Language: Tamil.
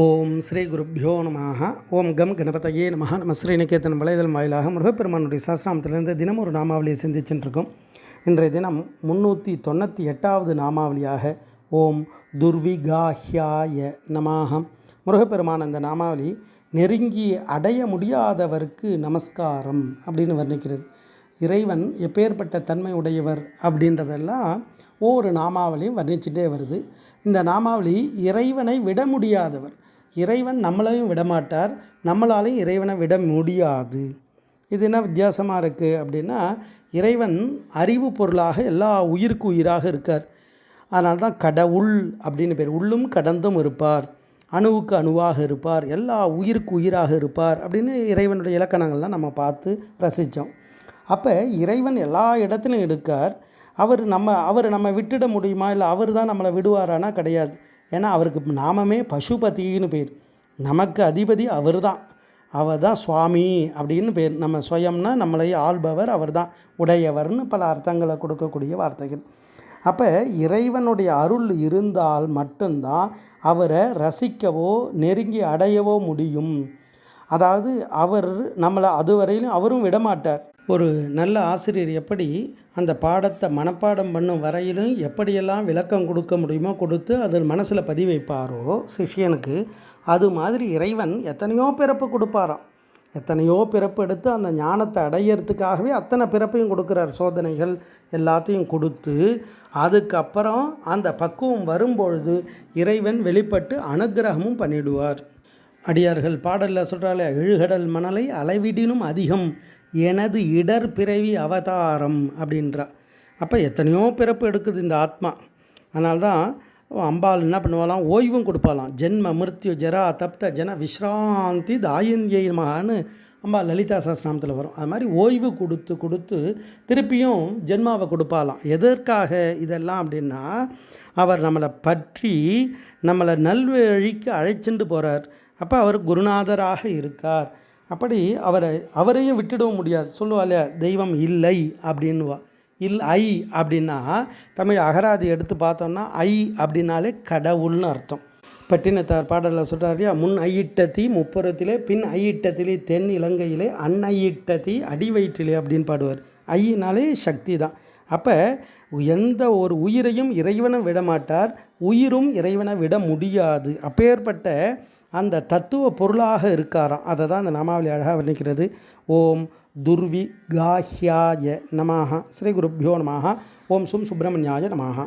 ஓம் ஸ்ரீ குருப்பியோ நமः ஓம் கம் கணபதையே நம நம்ம ஸ்ரீநிகேதன் வலைதளம் வாயிலாக முருகப்பெருமானுடைய சாஸ்திராமத்திலிருந்து தினம் ஒரு நாமாவளியை சிந்திச்சுட்டு இன்றைய தினம் முந்நூற்றி தொண்ணூற்றி எட்டாவது நாமாவளியாக ஓம் துர்விகாஹ்யாய நமாகம் முருகப்பெருமான் அந்த நாமாவளி நெருங்கி அடைய முடியாதவருக்கு நமஸ்காரம் அப்படின்னு வர்ணிக்கிறது. இறைவன் எப்பேற்பட்ட தன்மை உடையவர் அப்படின்றதெல்லாம் ஒவ்வொரு நாமாவளியும் வர்ணிச்சுட்டே வருது. இந்த நாமாவளி இறைவனை விட முடியாதவர். இறைவன் நம்மளையும் விடமாட்டார் நம்மளாலையும் இறைவனை விட முடியாது. இது என்ன வித்தியாசமாக இருக்குது அப்படின்னா இறைவன் அறிவு பொருளாக எல்லா உயிருக்கு உயிராக இருக்கார். அதனால தான் கடவுள் அப்படின்னு பேர். உள்ளும் கடந்தும் இருப்பார் அணுவுக்கு அணுவாக இருப்பார் எல்லா உயிருக்கு உயிராக இருப்பார் அப்படின்னு இறைவனுடைய இலக்கணங்கள்லாம் நம்ம பார்த்து ரசித்தோம். அப்போ இறைவன் எல்லா இடத்துலையும் இருக்கார். அவர் நம்ம அவர் நம்ம விட்டுட முடியுமா? இல்லை அவர் தான் நம்மளை விடுவாரானா? கிடையாது. ஏன்னா அவருக்கு நாமமே பசுபதினு பேர். நமக்கு அதிபதி அவர் தான் அவர் தான் சுவாமி அப்படின்னு பேர். நம்ம சுயம்னா நம்மளை ஆள்பவர் அவர் தான் உடையவர்னு பல அர்த்தங்களை கொடுக்கக்கூடிய வார்த்தைகள். அப்போ இறைவனுடைய அருள் இருந்தால் மட்டும்தான் அவரை ரசிக்கவோ நெருங்கி அடையவோ முடியும். அதாவது அவர் நம்மளை அதுவரையிலும் அவரும் விடமாட்டார். ஒரு நல்ல ஆசிரியர் எப்படி அந்த பாடத்தை மனப்பாடம் பண்ணும் வரையிலும் எப்படியெல்லாம் விளக்கம் கொடுக்க முடியுமோ கொடுத்து அது மனசில் பதிவு வைப்பாரோ சிஷ்யனுக்கு அது மாதிரி இறைவன் எத்தனையோ பிறப்பு கொடுப்பாராம். எத்தனையோ பிறப்பு எடுத்து அந்த ஞானத்தை அடையிறதுக்காகவே அத்தனை பிறப்பையும் கொடுக்குறார். சோதனைகள் எல்லாத்தையும் கொடுத்து அதுக்கப்புறம் அந்த பக்குவம் வரும்பொழுது இறைவன் வெளிப்பட்டு அனுகிரகமும் பண்ணிடுவார். அடியார்கள் பாடலில் சொல்கிறாலே எழுகடல் மணலை அளவிடினும் அதிகம். எனது இடர் பிறவி அவதாரம் அப்படின்றா. அப்போ எத்தனையோ பிறப்பு எடுக்குது இந்த ஆத்மா. அதனால்தான் அம்பாள் என்ன பண்ணுவாலாம் ஓய்வும் கொடுப்பாலாம் ஜென்ம மிருத்யு ஜரா தப்த ஜன விஸ்ராந்தி தாயந்தியை மகான்னு அம்பாள் லலிதா சாஸ்திராமத்தில் வரும். அது மாதிரி ஓய்வு கொடுத்து கொடுத்து திருப்பியும் ஜென்மாவை கொடுப்பாலாம் எதற்காக இதெல்லாம் அப்படின்னா அவர் நம்மளை பற்றி நம்மளை நல்வழிக்கு அழைச்சிட்டு போகிறார் அப்போ அவர் குருநாதராக இருக்கார். அப்படி அவரை அவரையும் விட்டுடவும் முடியாது. சொல்லுவாள் தெய்வம் இல்லை அப்படின்வா இல் ஐ அப்படின்னா தமிழ் அகராதி எடுத்து பார்த்தோம்னா ஐ அப்படின்னாலே கடவுள்னு அர்த்தம். பட்டினத்தார் பாடலில் சொல்கிறார் இல்லையா முன் ஐயிட்டத்தி முப்புறத்திலே பின் ஐயிட்டத்திலே தென் இலங்கையிலே அன்ஐயிட்டத்தி அடி வயிற்றிலே அப்படின்னு பாடுவார். ஐயினாலே சக்தி தான். அப்போ எந்த ஒரு உயிரையும் இறைவனை விட மாட்டார் உயிரும் இறைவனை விட முடியாது. அப்பேற்பட்ட அந்த தத்துவ பொருளாக இருக்காராம். அதை தான் அந்த நாமாவளி அழகாக வர்ணிக்கிறது. ஓம் துர்வி காஹ்யாய நமாக ஸ்ரீ குருப்பியோ நமாக ஓம் சும் சுப்பிரமணியாய நமாக